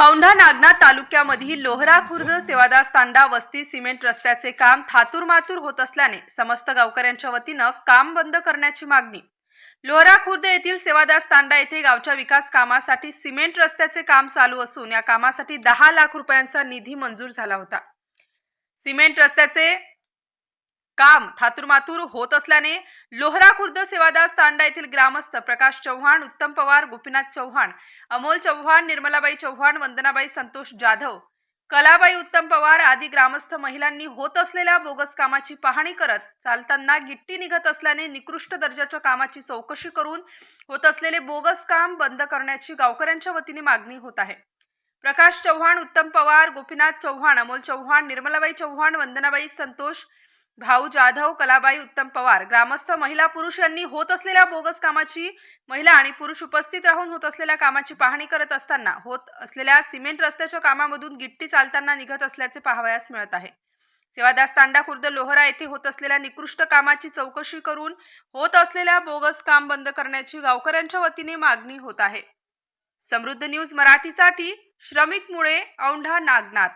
औंढा नागनाथ तालुक्यामधील लोहरा खुर्द सेवादास तांडा वस्ती सिमेंट रस्त्याचे काम थातूरमातूर होत असल्याने समस्त गावकऱ्यांच्या वतीनं काम बंद करण्याची मागणी. लोहरा खुर्द येथील सेवादास तांडा येथे गावच्या विकास कामासाठी सिमेंट रस्त्याचे काम चालू असून या कामासाठी दहा लाख रुपयांचा निधी मंजूर झाला होता. सिमेंट रस्त्याचे काम थातुरमातूर होत असल्याने लोहरा खुर्द सेवादास तांडा येथील ग्रामस्थ प्रकाश चव्हाण उत्तम पवार गोपीनाथ चव्हाण अमोल चव्हाण निर्मलाबाई चव्हाण वंदनाबाई संतोष जाधव कलाबाई उत्तम पवार आदी ग्रामस्थ महिलांनी होत असलेल्या बोगस कामाची पाहणी करत चालताना गिट्टी निघत असल्याने निकृष्ट दर्जाच्या कामाची चौकशी करून होत असलेले बोगस काम बंद करण्याची गावकऱ्यांच्या वतीने मागणी होत आहे. प्रकाश चव्हाण उत्तम पवार गोपीनाथ चव्हाण अमोल चव्हाण निर्मलाबाई चव्हाण वंदनाबाई संतोष भाऊ जाधव कलाबाई उत्तम पवार ग्रामस्थ महिला पुरुष यांनी होत असलेल्या बोगस कामाची महिला आणि पुरुष उपस्थित राहून होत असलेल्या कामाची पाहणी करत असताना होत असलेल्या सिमेंट रस्त्याच्या कामामधून गिट्टी चालताना निघत असल्याचे पाहावयास मिळत आहे. सेवादास तांडा खुर्द लोहरा येथे होत असलेल्या निकृष्ट कामाची चौकशी करून होत असलेल्या बोगस काम बंद करण्याची गावकऱ्यांच्या वतीने मागणी होत आहे. समृद्ध न्यूज मराठीसाठी श्रमिक मुळे औंढा नागनाथ.